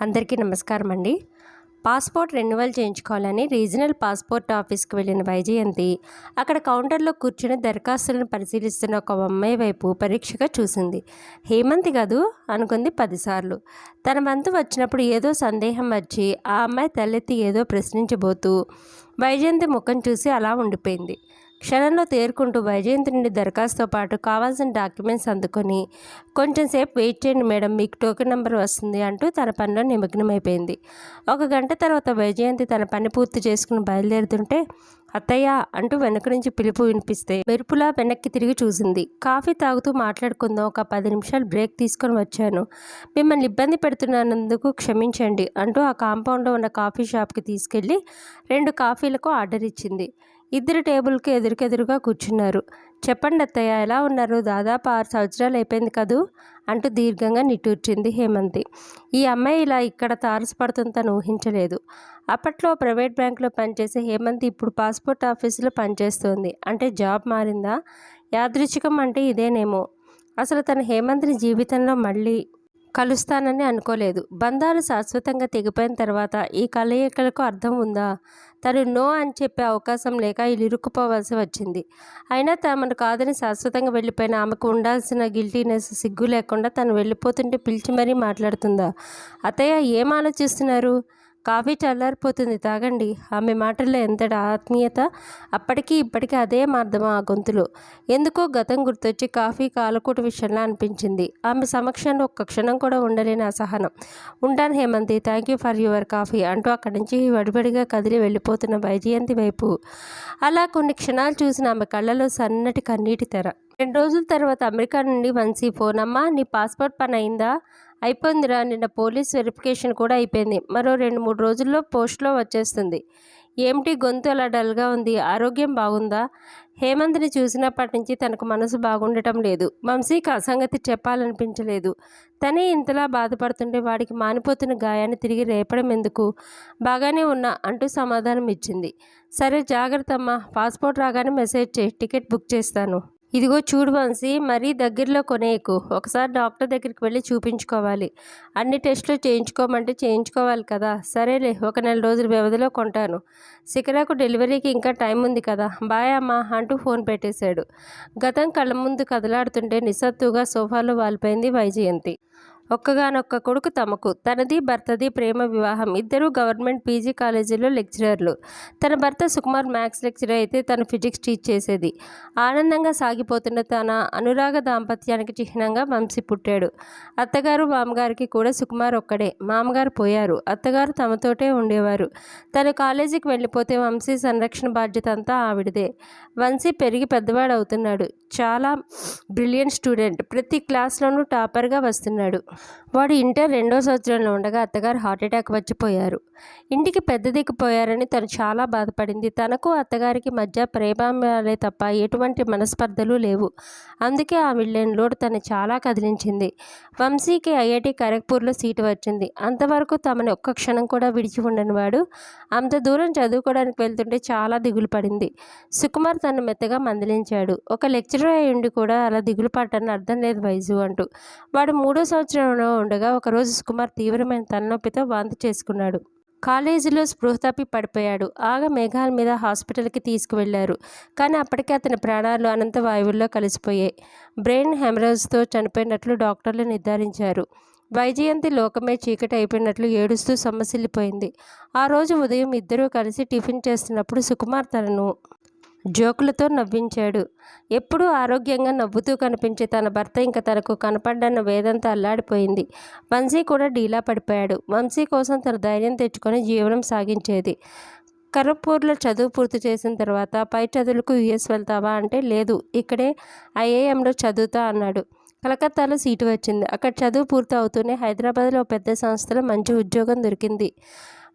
అందరికీ నమస్కారం అండి పాస్పోర్ట్ రెన్యువల్ చేయించుకోవాలని రీజనల్ పాస్పోర్ట్ ఆఫీస్కి వెళ్ళిన వైజయంతి అక్కడ కౌంటర్లో కూర్చుని దరఖాస్తులను పరిశీలిస్తున్న ఒక అమ్మాయి వైపు పరీక్షగా చూసింది. హేమంతి కాదు అనుకుంది పదిసార్లు. తన వంతు వచ్చినప్పుడు ఏదో సందేహం వచ్చి ఆ అమ్మాయి తలెత్తి ఏదో ప్రశ్నించబోతూ వైజయంతి ముఖం చూసి అలా ఉండిపోయింది. క్షణంలో తేరుకుంటూ వైజయంతి నుండి దరఖాస్తుతో పాటు కావాల్సిన డాక్యుమెంట్స్ అందుకొని కొంచెం సేపు వెయిట్ చేయండి మేడం మీకు టోకెన్ నెంబర్ వస్తుంది అంటూ తన పనిలో నిమగ్నమైపోయింది. ఒక గంట తర్వాత వైజయంతి తన పని పూర్తి చేసుకుని బయలుదేరుతుంటే అత్తయ్య అంటూ వెనక నుంచి పిలుపు వినిపిస్తే మెరుపులా వెనక్కి తిరిగి చూసింది. కాఫీ తాగుతూ మాట్లాడుకుందాం ఒక పది నిమిషాలు బ్రేక్ తీసుకొని వచ్చాను. మిమ్మల్ని ఇబ్బంది పెడుతున్నందుకు క్షమించండి అంటూ ఆ కాంపౌండ్లో ఉన్న కాఫీ షాప్కి తీసుకెళ్ళి రెండు కాఫీలకు ఆర్డర్ ఇచ్చింది. ఇద్దరు టేబుల్కి ఎదురుకెదురుగా కూర్చున్నారు. చెప్పండి అత్తయ్య ఎలా ఉన్నారు? దాదాపు ఆరు సంవత్సరాలు అయిపోయింది కదూ? అంటూ దీర్ఘంగా నిట్టూర్చింది హేమంతి. ఈ అమ్మాయి ఇలా ఇక్కడ తారసపడుతుంది తను ఊహించలేదు. అప్పట్లో ప్రైవేట్ బ్యాంకులో పనిచేసే హేమంతి ఇప్పుడు పాస్పోర్ట్ ఆఫీసులో పనిచేస్తోంది. అంటే జాబ్ మారిందా? యాదృచ్ఛికం అంటే ఇదేనేమో. అసలు తన హేమంతిని జీవితంలో మళ్ళీ కలుస్తానని అనుకోలేదు. బంధాలు శాశ్వతంగా తెగిపోయిన తర్వాత ఈ కలయికలకు అర్థం ఉందా? తను నో అని చెప్పే అవకాశం లేక ఇరుక్కుపోవాల్సి వచ్చింది. అయినా తమను కాదని శాశ్వతంగా వెళ్ళిపోయిన ఆమెకు ఉండాల్సిన గిల్టీనెస్ సిగ్గు లేకుండా తను వెళ్ళిపోతుంటే పిలిచి మరీ మాట్లాడుతుందా? అతయ్య ఏం ఆలోచిస్తున్నారు? కాఫీ చల్లారిపోతుంది తాగండి. ఆమె మాటల్లో ఎంతటి ఆత్మీయత? అప్పటికీ ఇప్పటికీ అదే మార్దం ఆ గొంతులో. ఎందుకో గతం గుర్తొచ్చి కాఫీ కాలకూట విషయంలో అనిపించింది. ఆమె సమక్షంలో ఒక్క క్షణం కూడా ఉండలేని అసహనం. ఉంటాను Hemanthi thank you for your coffee అంటూ అక్కడి నుంచి వడివడిగా కదిలి వెళ్ళిపోతున్న వైజయంతి వైపు. అలా కొన్ని క్షణాలు చూసిన ఆమె కళ్ళలో సన్నటి కన్నీటి తెర. రెండు రోజుల తర్వాత అమెరికా నుండి వన్సీ ఫోన్ అమ్మా నీ పాస్పోర్ట్ పని అయిందా అయిపోయిందిరా నిన్న పోలీస్ వెరిఫికేషన్ కూడా అయిపోయింది. మరో రెండు మూడు రోజుల్లో పోస్ట్లో వచ్చేస్తుంది. ఏమిటి గొంతు అలా డల్గా ఉంది? ఆరోగ్యం బాగుందా? హేమంత్ని చూసినప్పటి నుంచి తనకు మనసు బాగుండటం లేదు. వంశీకి అసంగతి చెప్పాలనిపించలేదు. తనే ఇంతలా బాధపడుతుంటే వాడికి మానిపోతున్న గాయాన్ని తిరిగి రేపడం ఎందుకు? బాగానే ఉన్నా అంటూ సమాధానం ఇచ్చింది సరే జాగ్రత్త అమ్మా పాస్పోర్ట్ రాగానే మెసేజ్ చేయి. టికెట్ బుక్ చేస్తాను. ఇదిగో చూడు వంశీ మరీ దగ్గరలో కొనేయకు. ఒకసారి డాక్టర్ దగ్గరికి వెళ్ళి చూపించుకోవాలి. అన్ని టెస్టులు చేయించుకోమంటే చేయించుకోవాలి కదా. సరేలే ఒక నెల రోజుల వ్యవధిలో కొంటాను. శిఖరాకు డెలివరీకి ఇంకా టైం ఉంది కదా. బాయ్ అమ్మా అంటూ ఫోన్ పెట్టేశాడు. గతం కళ్ళ ముందు కదలాడుతుంటే నిస్సత్తుగా సోఫాలో వాలిపోయింది వైజయంతి. ఒక్కగానొక్క కొడుకు తమకు. తనది భర్తది ప్రేమ వివాహం. ఇద్దరూ గవర్నమెంట్ పీజీ కాలేజీలో లెక్చరర్లు. తన భర్త సుకుమార్ మ్యాథ్స్ లెక్చరర్ అయితే తను ఫిజిక్స్ టీచ్ చేసేది. ఆనందంగా సాగిపోతున్న తన అనురాగ దాంపత్యానికి చిహ్నంగా వంశీ పుట్టాడు. అత్తగారు మామగారికి కూడా సుకుమార్ ఒక్కడే. మామగారు పోయారు. అత్తగారు తమతోటే ఉండేవారు. తను కాలేజీకి వెళ్ళిపోతే వంశీ సంరక్షణ బాధ్యత అంతా ఆవిడదే. వంశీ పెరిగి పెద్దవాడు అవుతున్నాడు చాలా బ్రిలియంట్ స్టూడెంట్. ప్రతి క్లాస్లోనూ టాపర్గా వస్తున్నాడు. వాడు ఇంటర్ రెండో సంవత్సరంలో ఉండగా అత్తగారు హార్ట్అటాక్ వచ్చిపోయారు ఇంటికి పెద్ద దిక్కుపోయారని తను చాలా బాధపడింది. తనకు అత్తగారికి మధ్య ప్రేమాలే తప్ప ఎటువంటి మనస్పర్ధలు లేవు. అందుకే ఆ విల్లెన్ లోడ్ తను చాలా కదిలించింది. వంశీకి ఐఐటి ఖరగ్పూర్లో సీటు వచ్చింది. అంతవరకు తమని ఒక్క క్షణం కూడా విడిచి ఉండని వాడు అంత దూరం చదువుకోవడానికి వెళ్తుంటే చాలా దిగులు పడింది. సుకుమార్ తను మెత్తగా మందలించాడు. ఒక లెక్చరర్ అయి ఉండి కూడా అలా దిగులు పడ్డాన్ని అర్థం లేదు వైజు అంటూ. వాడు మూడో సంవత్సరం ఆందోళనలో ఉండగా ఒకరోజు సుకుమార్ తీవ్రమైన తలనొప్పితో వాంతి చేసుకున్నాడు. కాలేజీలో స్పృహ తప్పి పడిపోయాడు. ఆగ మేఘాల మీద హాస్పిటల్కి తీసుకువెళ్ళారు. కానీ అప్పటికే అతని ప్రాణాలు అనంత వాయువుల్లో కలిసిపోయాయి. బ్రెయిన్ హెమరేజ్తో చనిపోయినట్లు డాక్టర్లు నిర్ధారించారు. వైజయంతి లోకమే చీకటి అయిపోయినట్లు ఏడుస్తూ సొమ్మసిల్లిపోయింది ఆ రోజు ఉదయం ఇద్దరూ కలిసి టిఫిన్ చేస్తున్నప్పుడు సుకుమార్ తనను జోకులతో నవ్వించాడు. ఎప్పుడూ ఆరోగ్యంగా నవ్వుతూ కనిపించే తన భర్త ఇంకా తనకు కనపడ్డన్న వేదంతా అల్లాడిపోయింది. వంశీ కూడా డీలా పడిపోయాడు. వంశీ కోసం తన ధైర్యం తెచ్చుకొని జీవనం సాగించేది. కరపూర్లో చదువు పూర్తి చేసిన తర్వాత పై చదువులకు యుఎస్ వెళ్తావా అంటే లేదు. ఇక్కడే ఐఏఎంలో చదువుతా అన్నాడు. కలకత్తాలో సీటు వచ్చింది. అక్కడ చదువు పూర్తి అవుతూనే హైదరాబాద్లో పెద్ద సంస్థలో మంచి ఉద్యోగం దొరికింది.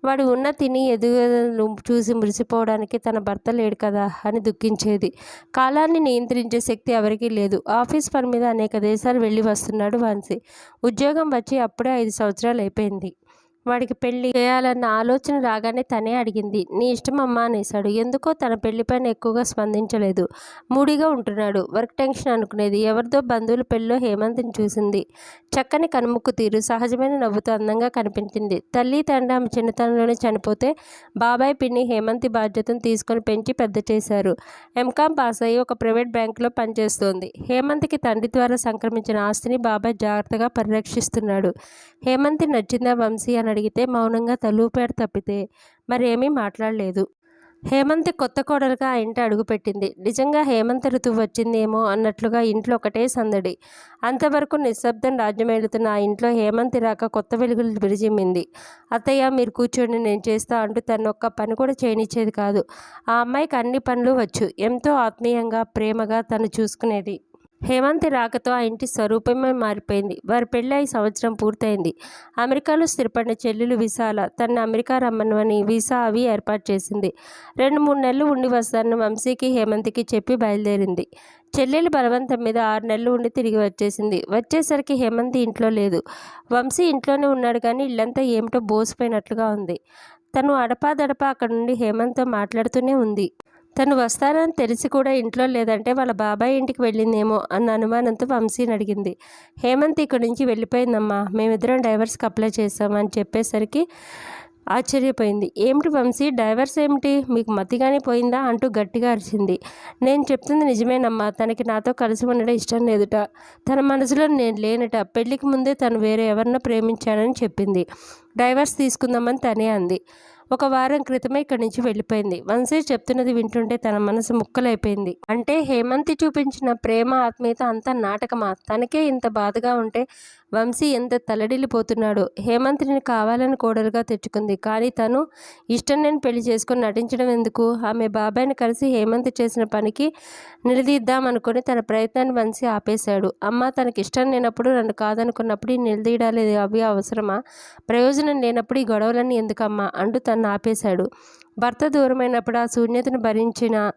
వాడు ఉన్న తిని ఎదుగుదలను చూసి మురిసిపోవడానికి తన భర్త లేడు కదా అని దుఃఖించేది. కాలాన్ని నియంత్రించే శక్తి ఎవరికీ లేదు. ఆఫీస్ పని మీద అనేక దేశాలు వెళ్ళి వస్తున్నాడు వాన్సి. ఉద్యోగం వచ్చి అప్పుడే ఐదు సంవత్సరాలు అయిపోయింది. వాడికి పెళ్ళి చేయాలన్న ఆలోచన రాగానే తనే అడిగింది. నీ ఇష్టం అమ్మా అనేశాడు. ఎందుకో తన పెళ్ళిపైన ఎక్కువగా స్పందించలేదు. మూడిగా ఉంటున్నాడు. వర్క్ టెన్షన్ అనుకునేది. ఎవరిదో బంధువుల పెళ్ళిలో హేమంత్ని చూసింది. చక్కని కనుముక్కు తీరు సహజమైన నవ్వుతో అందంగా కనిపించింది. తల్లి తండ్రి ఆమె చిన్నతనంలోనే చనిపోతే బాబాయ్ పిన్ని హేమంతి బాధ్యతను తీసుకొని పెంచి పెద్ద చేశారు. ఎంకామ్ పాస్ అయ్యి ఒక ప్రైవేట్ బ్యాంకులో పనిచేస్తోంది. హేమంత్కి తండ్రి ద్వారా సంక్రమించిన ఆస్తిని బాబాయ్ జాగ్రత్తగా పరిరక్షిస్తున్నాడు. హేమంతి నచ్చిందా వంశీ అని అడిగితే మౌనంగా తలూపాడు తప్పితే మరేమీ మాట్లాడలేదు. హేమంతి కొత్త కోడలుగా ఆ ఇంట అడుగుపెట్టింది నిజంగా హేమంత ఋతువు వచ్చిందేమో అన్నట్లుగా ఇంట్లో ఒకటే సందడి. అంతవరకు నిశ్శబ్దం రాజ్యమేలుతున్న ఆ ఇంట్లో హేమంతి రాక కొత్త వెలుగులు విరిజిమ్మింది. అత్తయ్య మీరు కూర్చోండి నేను చేస్తా అంటూ తను ఒక్క పని కూడా చేయనిచ్చేది కాదు. ఆ అమ్మాయికి అన్ని పనులు వచ్చు. ఎంతో ఆత్మీయంగా ప్రేమగా తను చూసుకునేది. హేమంతి రాకతో ఆ ఇంటి స్వరూపమే మారిపోయింది. వారి పెళ్ళి అయి సంవత్సరం పూర్తయింది. అమెరికాలో స్థిరపడిన చెల్లెలు విశాల తన అమెరికా రమ్మనవని వీసా అవి ఏర్పాటు చేసింది. రెండు మూడు నెలలు ఉండి వస్తానని వంశీకి హేమంతికి చెప్పి బయలుదేరింది. చెల్లెలు బలవంతం మీద ఆరు నెలలు ఉండి తిరిగి వచ్చేసింది. వచ్చేసరికి హేమంతి ఇంట్లో లేదు. వంశీ ఇంట్లోనే ఉన్నాడు కానీ ఇల్లంతా ఏమిటో బోసిపోయినట్లుగా ఉంది. తను అడపాదడపా అక్కడ నుండి హేమంత్తో మాట్లాడుతూనే ఉంది. తను వస్తానని తెలిసి కూడా ఇంట్లో లేదంటే వాళ్ళ బాబాయ్ ఇంటికి వెళ్ళిందేమో అన్న అనుమానంతో వంశీని అడిగింది. హేమంత్ ఇక్కడి నుంచి వెళ్ళిపోయిందమ్మా మేమిద్దరం డైవర్స్కి అప్లై చేసామని చెప్పేసరికి ఆశ్చర్యపోయింది. ఏమిటి వంశీ డైవర్స్ ఏమిటి? మీకు మతిగానే పోయిందా? అంటూ గట్టిగా అరిచింది. నేను చెప్తుంది నిజమేనమ్మా తనకి నాతో కలిసి ఉండడం ఇష్టం లేదుట. తన మనసులో నేను లేనట. పెళ్ళికి ముందే తను వేరే ఎవరినో ప్రేమించానని చెప్పింది. డైవర్స్ తీసుకుందామని తనే అంది. ఒక వారం క్రితమే ఇక్కడి నుంచి వెళ్ళిపోయింది. వంశీ చెప్తున్నది వింటుంటే తన మనసు ముక్కలైపోయింది. అంటే హేమంతి చూపించిన ప్రేమ ఆత్మీయత అంతా నాటకమా? తనకే ఇంత బాధగా ఉంటే వంశీ ఎంత తలడిల్లిపోతున్నాడు. హేమంతిని కావాలని కోడలుగా తెచ్చుకుంది. కానీ తను ఇష్టం నేను పెళ్ళి చేసుకుని నటించడం ఎందుకు? ఆమె బాబాయ్ని కలిసి హేమంత్ చేసిన పనికి నిలదీద్దామనుకుని తన ప్రయత్నాన్ని వంశీ ఆపేశాడు. అమ్మ తనకి ఇష్టం లేనప్పుడు నన్ను కాదనుకున్నప్పుడు నిలదీయడాలేదు అవి అవసరమా? ప్రయోజనం లేనప్పుడు ఈ గొడవలన్నీ ఎందుకమ్మా? అంటూ తను ఆపేశాడు. భర్త దూరమైనప్పుడు ఆ శూన్యతను భరించిన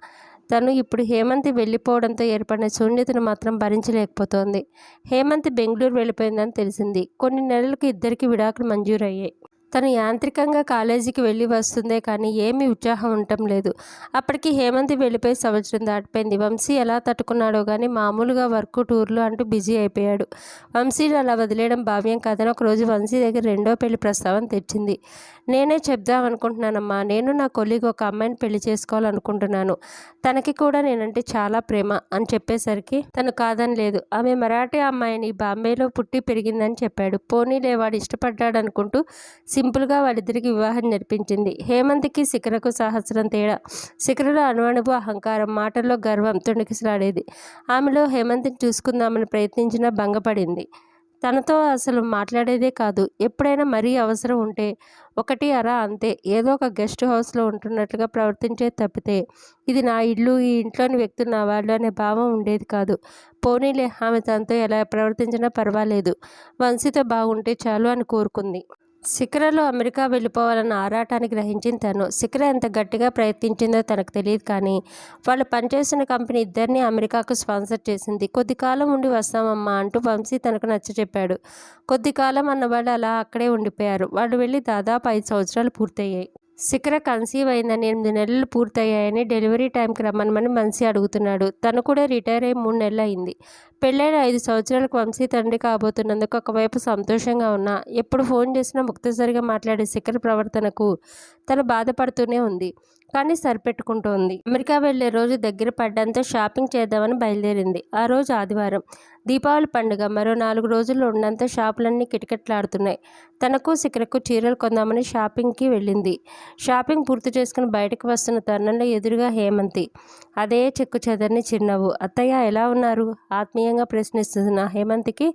తను ఇప్పుడు హేమంతి వెళ్ళిపోవడంతో ఏర్పడిన శూన్యతను మాత్రం భరించలేకపోతోంది. హేమంతి బెంగళూరు వెళ్ళిపోయిందని తెలిసింది. కొన్ని నెలలకు ఇద్దరికి విడాకులు మంజూరయ్యాయి. తను యాంత్రికంగా కాలేజీకి వెళ్ళి వస్తుందే కానీ ఏమీ ఉత్సాహం ఉండటం లేదు. అప్పటికి హేమంతి వెళ్ళిపోయి సంవత్సరం దాటిపోయింది. వంశీ ఎలా తట్టుకున్నాడో కానీ మామూలుగా వర్క్ టూర్లు అంటూ బిజీ అయిపోయాడు. వంశీని అలా వదిలేయడం భావ్యం కాదని ఒకరోజు వంశీ దగ్గర రెండో పెళ్ళి ప్రస్తావన తెచ్చింది. నేనే చెప్దాం అనుకుంటున్నానమ్మా నేను నా కొలిగ్ ఒక అమ్మాయిని పెళ్ళి చేసుకోవాలనుకుంటున్నాను. తనకి కూడా నేనంటే చాలా ప్రేమ అని చెప్పేసరికి తను కాదని లేదు. ఆమె మరాఠీ అమ్మాయిని బాంబేలో పుట్టి పెరిగిందని చెప్పాడు. పోనీలే వాడు ఇష్టపడ్డాడు అనుకుంటూ సింపుల్గా వాళ్ళిద్దరికి వివాహం జరిపించింది. హేమంత్కి శిఖరకు సహస్రం తేడా. శిఖరలో అణువణువు అహంకారం మాటల్లో గర్వం తొణికిసలాడేది. ఆమెలో హేమంత్ని చూసుకుందామని ప్రయత్నించినా భంగపడింది. తనతో అసలు మాట్లాడేదే కాదు. ఎప్పుడైనా మరీ అవసరం ఉంటే ఒకటి అరా అంతే. ఏదో ఒక గెస్ట్ హౌస్లో ఉంటున్నట్లుగా ప్రవర్తించే తప్పితే ఇది నా ఇల్లు ఈ ఇంట్లోని వ్యక్తులు నా వాళ్ళు అనే భావం ఉండేది కాదు. పోనీలే ఆమె తనతో ఎలా ప్రవర్తించినా పర్వాలేదు. వంశీతో బాగుంటే చాలు అని కోరుకుంది. శిఖరలో అమెరికా వెళ్ళిపోవాలన్న ఆరాటాన్ని గ్రహించిన తను. శిఖర ఎంత గట్టిగా ప్రయత్నించిందో తనకు తెలియదు కానీ వాళ్ళు పనిచేసిన కంపెనీ ఇద్దరిని అమెరికాకు స్పాన్సర్ చేసింది. కొద్ది కాలం ఉండి వస్తామమ్మా అంటూ వంశీ తనకు నచ్చచెప్పాడు కొద్ది కాలం అన్న వాళ్ళు అలా అక్కడే ఉండిపోయారు. వాళ్ళు వెళ్ళి దాదాపు ఐదు సంవత్సరాలు పూర్తయ్యాయి. శిఖర కన్సీవ్ అయిందని ఎనిమిది నెలలు పూర్తయ్యాయని డెలివరీ టైంకి రమ్మనమని వంశీ అడుగుతున్నాడు. తను కూడా రిటైర్ అయ్యి మూడు నెలలు అయింది పెళ్ళైన ఐదు సంవత్సరాలకు వంశీ తండ్రి కాబోతున్నందుకు ఒకవైపు సంతోషంగా ఉన్నా ఎప్పుడు ఫోన్ చేసినా ముక్తసరిగా మాట్లాడే శిఖర ప్రవర్తనకు తను బాధపడుతూనే ఉంది. కానీ సరిపెట్టుకుంటోంది. అమెరికా వెళ్ళే రోజు దగ్గర పడ్డంతో షాపింగ్ చేద్దామని బయలుదేరింది. ఆ రోజు ఆదివారం. దీపావళి పండుగ. మరో నాలుగు రోజుల్లో ఉన్నంత షాపులన్నీ కిటకిటలాడుతున్నాయి. తనకు శిఖరకు చీరలు కొందామని షాపింగ్కి వెళ్ళింది. షాపింగ్ పూర్తి చేసుకుని బయటకు వస్తున్న తరుణంలో ఎదురుగా హేమంతి. అదే చెక్కు చెదర్ని చిరునవ్వు. అత్తయ్య ఎలా ఉన్నారు? ఆత్మీయంగా ప్రశ్నిస్తున్న హేమంతికి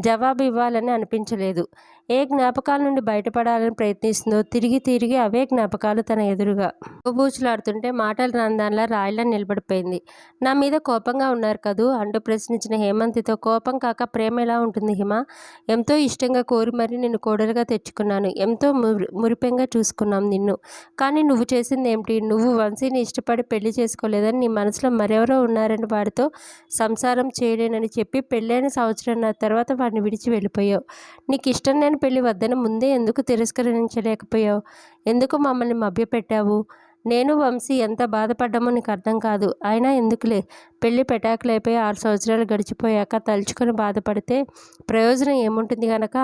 జవాబు ఇవ్వాలని అనిపించలేదు. ఏ జ్ఞాపకాల నుండి బయటపడాలని ప్రయత్నిస్తుందో తిరిగి తిరిగి అవే జ్ఞాపకాలు తన ఎదురుగా. బూచులాడుతుంటే మాటలు రందాన్లా రాయిలా నిలబడిపోయింది. నా మీద కోపంగా ఉన్నారు కదూ? అంటూ ప్రశ్నించిన హేమంతితో కోపం కాక ప్రేమ ఎలా ఉంటుంది హిమ? ఎంతో ఇష్టంగా కోరి మరీ నిన్ను కోడలుగా తెచ్చుకున్నాను. ఎంతో మురిపెంగా చూసుకున్నాం నిన్ను. కానీ నువ్వు చేసింది ఏమిటి నువ్వు వంశీని ఇష్టపడి పెళ్ళి చేసుకోలేదని నీ మనసులో మరెవరో ఉన్నారని వాడితో సంసారం చేయలేనని చెప్పి పెళ్ళైన సంవత్సరం తర్వాత వాడిని విడిచి వెళ్ళిపోయావు. నీకు ఇష్టం లేని పెళ్ళి వద్దని ముందే ఎందుకు తిరస్కరించలేకపోయావు? ఎందుకు మమ్మల్ని మభ్యపెట్టావు? నేను వంశీ ఎంత బాధపడ్డామో నీకు అర్థం కాదు. అయినా ఎందుకులే? పెళ్ళి పెటాకులైపోయి ఆరు సంవత్సరాలు గడిచిపోయాక తలుచుకొని బాధపడితే ప్రయోజనం ఏముంటుంది గనక?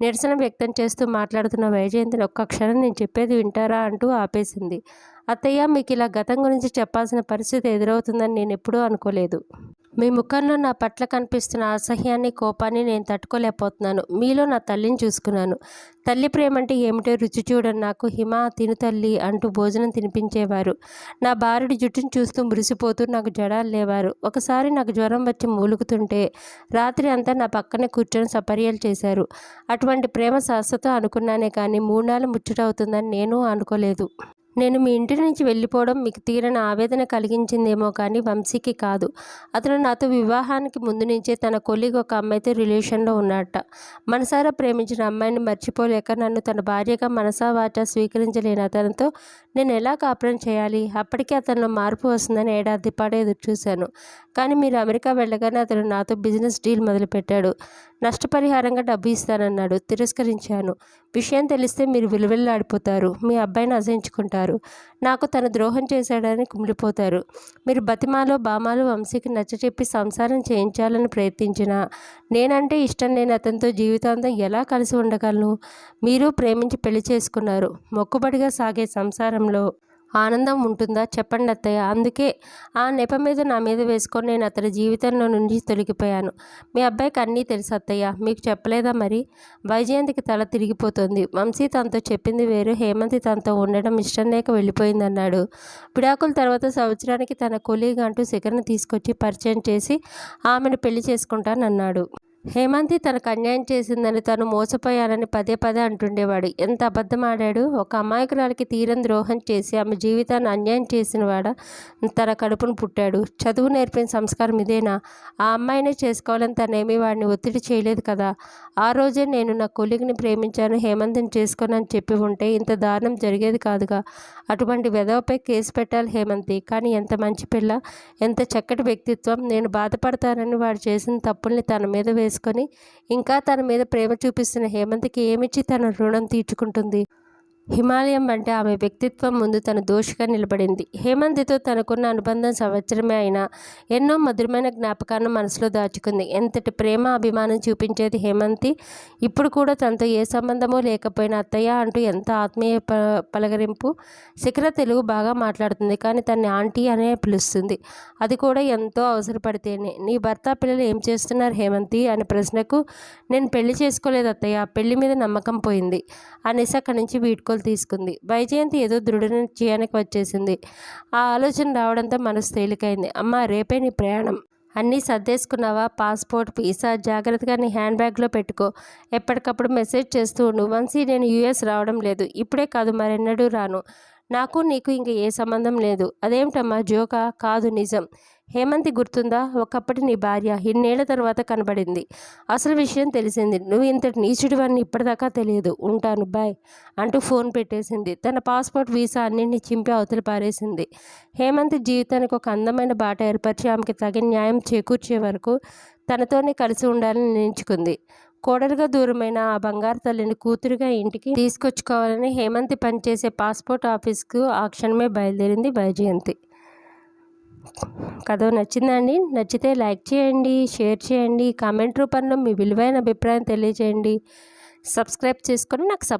నిరసన వ్యక్తం చేస్తూ మాట్లాడుతున్న వైజయంతిని ఒక్క క్షణం నేను చెప్పేది వింటారా అంటూ ఆపేసింది. అత్తయ్య మీకు ఇలా గతం గురించి చెప్పాల్సిన పరిస్థితి ఎదురవుతుందని నేను ఎప్పుడూ అనుకోలేదు. మీ ముఖంలో నా పట్ల కనిపిస్తున్న అసహ్యాన్ని కోపాన్ని నేను తట్టుకోలేకపోతున్నాను. మీలో నా తల్లిని చూసుకున్నాను. తల్లి ప్రేమ అంటే ఏమిటో రుచి చూడని నాకు హిమ తిను తల్లి అంటూ భోజనం తినిపించేవారు. నా భార్యుడి జుట్టును చూస్తూ మురిసిపోతూ నాకు జడాలు లేవారు. ఒకసారి నాకు జ్వరం వచ్చి మూలుగుతుంటే రాత్రి అంతా నా పక్కనే కూర్చొని సపర్యలు చేశారు. అటువంటి ప్రేమ శాశ్వతం అనుకున్నానే కానీ మూడు నాలుగు ముచ్చటవుతుందని నేను అనుకోలేదు. నేను మీ ఇంటి నుంచి వెళ్ళిపోవడం మీకు తీరని ఆవేదన కలిగించిందేమో కానీ వంశీకి కాదు. అతను నాతో వివాహానికి ముందు నుంచే తన కొలీగ్ ఒక అమ్మాయితో రిలేషన్లో ఉన్నట్ట మనసారా ప్రేమించిన అమ్మాయిని మర్చిపోలేక నన్ను తన భార్యగా మనసా వాచా స్వీకరించలేని అతనితో నేను ఎలా కాపురం చేయాలి? అప్పటికే అతనిలో మార్పు వస్తుందని ఏడాది పాటు ఎదురు చూశాను కానీ మీరు అమెరికా వెళ్ళగానే అతను నాతో బిజినెస్ డీల్ మొదలుపెట్టాడు. నష్టపరిహారంగా డబ్బు ఇస్తానన్నాడు. తిరస్కరించాను. విషయం తెలిస్తే మీరు విలువెల్లాడిపోతారు. మీ అబ్బాయిని అసహించుకుంటారు. నాకు తన ద్రోహం చేశాడని కుమిలిపోతారు. మీరు బతిమాలో బామాలు వంశీకి నచ్చచెప్పి సంసారం చేయించాలని ప్రయత్నించినా నేనంటే ఇష్టం లేని అతనితో జీవితాంతం ఎలా కలిసి ఉండగలను? మీరు ప్రేమించి పెళ్ళి చేసుకున్నారు. మొక్కుబడిగా సాగే సంసారంలో ఆనందం ఉంటుందా? చెప్పండి అత్తయ్య. అందుకే ఆ నెప మీద నా మీద వేసుకొని నేను అతని జీవితంలో నుంచి తొలగిపోయాను. మీ అబ్బాయికి అన్నీ తెలుసు అత్తయ్య. మీకు చెప్పలేదా మరి? వైజయంతికి తల తిరిగిపోతుంది. వంశీ తనతో చెప్పింది వేరు. హేమంతి తనతో ఉండడం ఇష్టం లేక వెళ్ళిపోయిందన్నాడు. విడాకుల తర్వాత సంవత్సరానికి తన కొలీగ్ అంటూ శిఖర్ని తీసుకొచ్చి పరిచయం చేసి ఆమెను పెళ్ళి చేసుకుంటానన్నాడు. హేమంతి తనకు అన్యాయం చేసిందని తను మోసపోయానని పదే పదే అంటుండేవాడు. ఎంత అబద్ధం ఆడాడు ఒక అమాయకురాలికి తీరం ద్రోహం చేసి ఆమె జీవితాన్ని అన్యాయం చేసినవాడ తన కడుపును పుట్టాడు. చదువు నేర్పిన సంస్కారం ఇదేనా? ఆ అమ్మాయినే చేసుకోవాలని తనేమీ వాడిని ఒత్తిడి చేయలేదు కదా. ఆ రోజే నేను నా కొలిగిని ప్రేమించాను హేమంతిని చేసుకోనని చెప్పి ఉంటే ఇంత దారుణం జరిగేది కాదుగా. అటువంటి వెధవపై కేసు పెట్టాలి హేమంతి. కానీ ఎంత మంచి పిల్ల ఎంత చక్కటి వ్యక్తిత్వం. నేను బాధపడతానని వాడు చేసిన తప్పుల్ని తన మీద వేసుకొని ఇంకా తన మీద ప్రేమ చూపిస్తున్న హేమంత్కి ఏమిచ్చి తన రుణం తీర్చుకుంటుంది? హిమాలయం అంటే ఆమె వ్యక్తిత్వం ముందు తన దోషిగా నిలబడింది. హేమంతితో తనకున్న అనుబంధం సంవత్సరమే అయినా ఎన్నో మధురమైన జ్ఞాపకాలను మనసులో దాచుకుంది. ఎంతటి ప్రేమ అభిమానం చూపించేది హేమంతి? ఇప్పుడు కూడా తనతో ఏ సంబంధమో లేకపోయినా అత్తయ్య అంటూ ఎంత ఆత్మీయ ప పలకరింపు? శిఖర తెలుగు బాగా మాట్లాడుతుంది కానీ తన్ని ఆంటీ అనే పిలుస్తుంది. అది కూడా ఎంతో అవసరపడితేనే. నీ భర్త పిల్లలు ఏం చేస్తున్నారు హేమంతి? అనే ప్రశ్నకు నేను పెళ్ళి చేసుకోలేదు అత్తయ్య పెళ్ళి మీద నమ్మకం పోయింది. అనేసి అక్కడి నుంచి వీడ్కోలు తీసుకుంది. వైజయంతి ఏదో దృఢ నిశ్చయానికి వచ్చేసింది. ఆ ఆలోచన రావడంతో మనసు తేలికైంది. అమ్మ రేపే నీ ప్రయాణం. అన్నీ సర్దేసుకున్నావా? పాస్పోర్ట్ వీసా జాగ్రత్తగా నీ హ్యాండ్ బ్యాగ్లో పెట్టుకో. ఎప్పటికప్పుడు మెసేజ్ చేస్తూ ఉండు. వన్సీ నేను యూఎస్ రావడం లేదు. ఇప్పుడే కాదు మరెన్నడూ రాను. నాకు నీకు ఇంక ఏ సంబంధం లేదు. అదేమిటమ్మా జోకా? కాదు నిజం. హేమంతి గుర్తుందా? ఒకప్పటి నీ భార్య ఇన్నేళ్ళ తర్వాత కనబడింది. అసలు విషయం తెలిసింది. నువ్వు ఇంతటి నీచుడివన్నీ ఇప్పటిదాకా తెలియదు. ఉంటాను బాయ్ అంటూ ఫోన్ పెట్టేసింది. తన పాస్పోర్ట్ వీసా అన్నింటినీ చింపి అవతల పారేసింది. హేమంతి జీవితానికి ఒక అందమైన బాట ఏర్పరిచి ఆమెకి తగిన న్యాయం చేకూర్చే వరకు తనతోనే కలిసి ఉండాలని నిర్ణయించుకుంది. కోడలుగా దూరమైన ఆ బంగారు తల్లిని కూతురుగా ఇంటికి తీసుకొచ్చుకోవాలని హేమంతి పనిచేసే పాస్పోర్ట్ ఆఫీస్కు ఆ క్షణమే బయలుదేరింది వైజయంతి. కథ నచ్చిందండి. నచ్చితే లైక్ చేయండి షేర్ చేయండి కామెంట్ రూపంలో మీ విలువైన అభిప్రాయం తెలియజేయండి. సబ్స్క్రైబ్ చేసుకొని నాకు సప్